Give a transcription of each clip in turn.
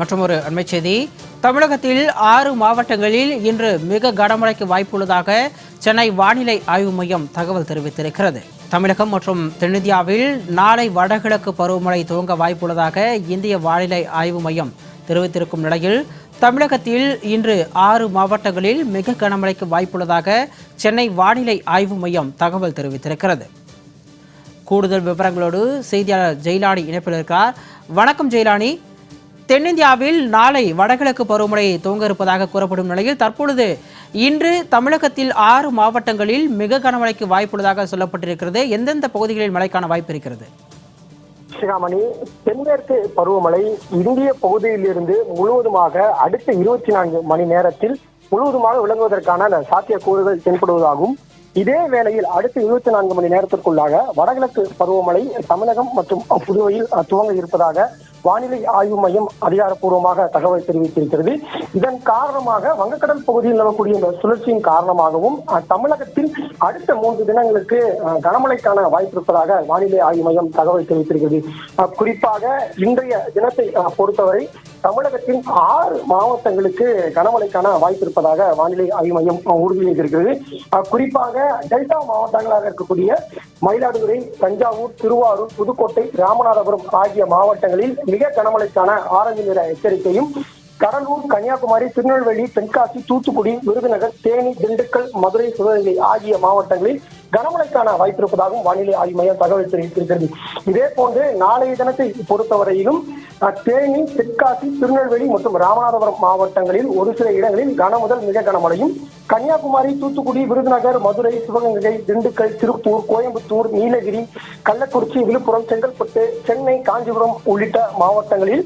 மற்றும் ஒரு அண்மைச் செய்தி. தமிழகத்தில் ஆறு மாவட்டங்களில் இன்று மிக கனமழைக்கு வாய்ப்புள்ளதாக சென்னை வானிலை ஆய்வு மையம் தகவல் தெரிவித்திருக்கிறது. தமிழகம் மற்றும் தென்னிந்தியாவில் நாளை வடகிழக்கு பருவமழை துவங்க வாய்ப்புள்ளதாக இந்திய வானிலை ஆய்வு மையம் தெரிவித்திருக்கும் நிலையில் தமிழகத்தில் இன்று ஆறு மாவட்டங்களில் மிக கனமழைக்கு வாய்ப்புள்ளதாக சென்னை வானிலை ஆய்வு மையம் தகவல் தெரிவித்திருக்கிறது. கூடுதல் விவரங்களோடு செய்தியாளர் ஜெயிலானி இணைப்பில் இருக்கிறார் வணக்கம் ஜெயிலானி. தென்னிந்தியாவில் நாளை வடகிழக்கு பருவமழை துவங்க இருப்பதாக கூறப்படும் நிலையில் தற்பொழுது இன்று தமிழகத்தில் ஆறு மாவட்டங்களில் மிக கனமழைக்கு வாய்ப்புள்ளதாக சொல்லப்பட்டிருக்கிறது. எந்தெந்த பகுதிகளில் மழைக்கான வாய்ப்பு இருக்கிறது? சிகாமணி தென்மேற்கு பருவமழை இந்திய பகுதியிலிருந்து முழுவதுமாக அடுத்த இருபத்தி நான்கு மணி நேரத்தில் முழுவதுமாக விளங்குவதற்கான சாத்தியக்கூறுகள் தென்படுவதாகும். இதே வேளையில் அடுத்த இருபத்தி நான்கு மணி நேரத்திற்குள்ளாக வடகிழக்கு பருவமழை தமிழகம் மற்றும் புதுவையில் துவங்க இருப்பதாக வானிலை ஆய்வு மையம் அதிகாரப்பூர்வமாக தகவல் தெரிவித்திருக்கிறது. இதன் காரணமாக வங்கக்கடல் பகுதியில் நிலவக்கூடிய இந்த சுழற்சியின் காரணமாகவும் தமிழகத்தில் அடுத்த மூன்று தினங்களுக்கு கனமழைக்கான வாய்ப்பு இருப்பதாக வானிலை ஆய்வு மையம் தகவல் தெரிவித்திருக்கிறது. குறிப்பாக இன்றைய தினத்தை பொறுத்தவரை தமிழகத்தின் ஆறு மாவட்டங்களுக்கு கனமழைக்கான வாய்ப்பு இருப்பதாக வானிலை ஆய்வு மையம் உறுதியளித்திருக்கிறது. குறிப்பாக டெல்டா மாவட்டங்களாக இருக்கக்கூடிய மயிலாடுதுறை தஞ்சாவூர் திருவாரூர் புதுக்கோட்டை ராமநாதபுரம் ஆகிய மாவட்டங்களில் மிக கனமழைக்கான ஆரஞ்சு நிற எச்சரிக்கையும் கடலூர் கன்னியாகுமரி திருநெல்வேலி தென்காசி தூத்துக்குடி விருதுநகர் தேனி திண்டுக்கல் மதுரை சிவகங்கை ஆகிய மாவட்டங்களில் கனமழைக்கான வாய்ப்பிருப்பதாகவும் வானிலை ஆய்வு மையம் தகவல் தெரிவித்திருக்கிறது. இதே போன்று நாளைய தினத்தை பொறுத்தவரையிலும் தேனி தென்காசி திருநெல்வேலி மற்றும் ராமநாதபுரம் மாவட்டங்களில் ஒரு சில இடங்களில் கன முதல் மிக கனமழையும் கன்னியாகுமரி தூத்துக்குடி விருதுநகர் மதுரை சிவகங்கை திண்டுக்கல் திருப்பூர் கோயம்புத்தூர் நீலகிரி கள்ளக்குறிச்சி விழுப்புரம் செங்கல்பட்டு சென்னை காஞ்சிபுரம் உள்ளிட்ட மாவட்டங்களில்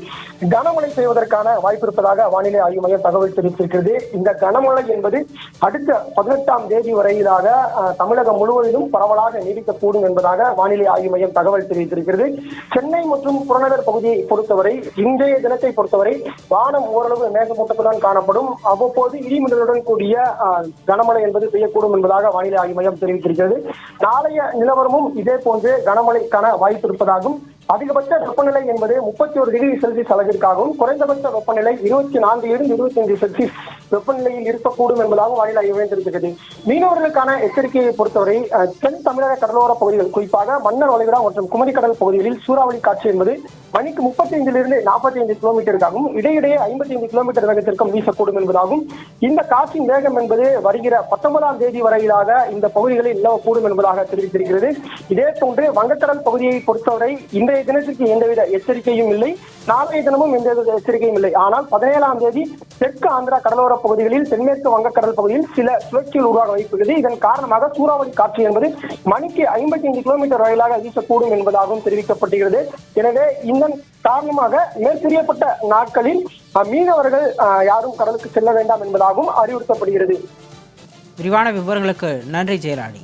கனமழை பெய்வதற்கான வாய்ப்பு இருப்பதாக வானிலை ஆய்வு மையம் தகவல் தெரிவித்திருக்கிறது. இந்த கனமழை என்பது அடுத்த பதினெட்டாம் தேதி வரையிலாக தமிழகம் முழுவதிலும் பரவலாக நீடிக்கக்கூடும் என்பதாக வானிலை ஆய்வு மையம் தகவல் தெரிவித்திருக்கிறது. சென்னை மற்றும் புறநகர் பகுதியை பொறுத்தவரை இன்றைய தினத்தை பொறுத்தவரை வானம் ஓரளவு மேகமூட்டத்துடன் காணப்படும். அவ்வப்போது இடிமின்னலுடன் கூடிய கனமழை என்பது பெய்யக்கூடும் என்பதாக வானிலை ஆய்வு மையம் தெரிவித்திருக்கிறது. நாளைய நிலவரமும் இதே போன்று கனமழைக்கான வாய்ப்பு இருப்பதாகவும் அதிகபட்ச வெப்பநிலை என்பது முப்பத்தி ஒரு டிகிரி செல்சியஸ் அளவிற்காகவும் குறைந்தபட்ச வெப்பநிலை இருபத்தி நான்கிலிருந்து இருபத்தி அஞ்சு செல்சியஸ் வெப்பநிலையில் இருக்கக்கூடும் என்பதாகவும் வானிலை ஆய்வு மையம் தெரிவித்திருக்கிறது. மீனவர்களுக்கான எச்சரிக்கையை பொறுத்தவரை தென் தமிழக கடலோர பகுதிகள் குறிப்பாக மன்னர் வளைகுடா மற்றும் குமரிக்கடல் பகுதிகளில் சூறாவளி காற்று என்பது மணிக்கு முப்பத்தி ஐந்திலிருந்து நாற்பத்தி ஐந்து கிலோமீட்டருக்காகவும் இடையிடையே ஐம்பத்தி ஐந்து கிலோமீட்டர் வேகத்திற்கும் வீசக்கூடும் என்பதாகும். இந்த காற்றின் வேகம் என்பது வருகிற பத்தொன்பதாம் தேதி வரையிலாக இந்த பகுதிகளில் நிலவக்கூடும் என்பதாக தெரிவித்திருக்கிறது. இதே போன்று வங்கக்கடல் பகுதியை பொறுத்தவரை இன்றைய தினத்திற்கு எந்தவித எச்சரிக்கையும் இல்லை. நாளைய தினமும் எந்தவித எச்சரிக்கையும் இல்லை. ஆனால் பதினேழாம் தேதி தெற்கு ஆந்திரா கடலோர பகுதிகளில் தென்மேற்கு வங்கக்கடல் பகுதியில் சில சுழற்சிகள் உருவாக வைப்புகிறது இதன் காரணமாக சூறாவளி காற்று என்பது மணிக்கு ஐம்பத்தி ஐந்து கிலோமீட்டர் வரையிலாக வீசக்கூடும் என்பதாகவும் தெரிவிக்கப்பட்டுகிறது எனவே இதன் காரணமாக மேற்கூறியப்பட்ட நாட்களில் மீனவர்கள் யாரும் கடலுக்கு செல்ல வேண்டாம் என்பதாகவும் அறிவுறுத்தப்படுகிறது. விரிவான விவரங்களுக்கு நன்றி ஜெயராணி.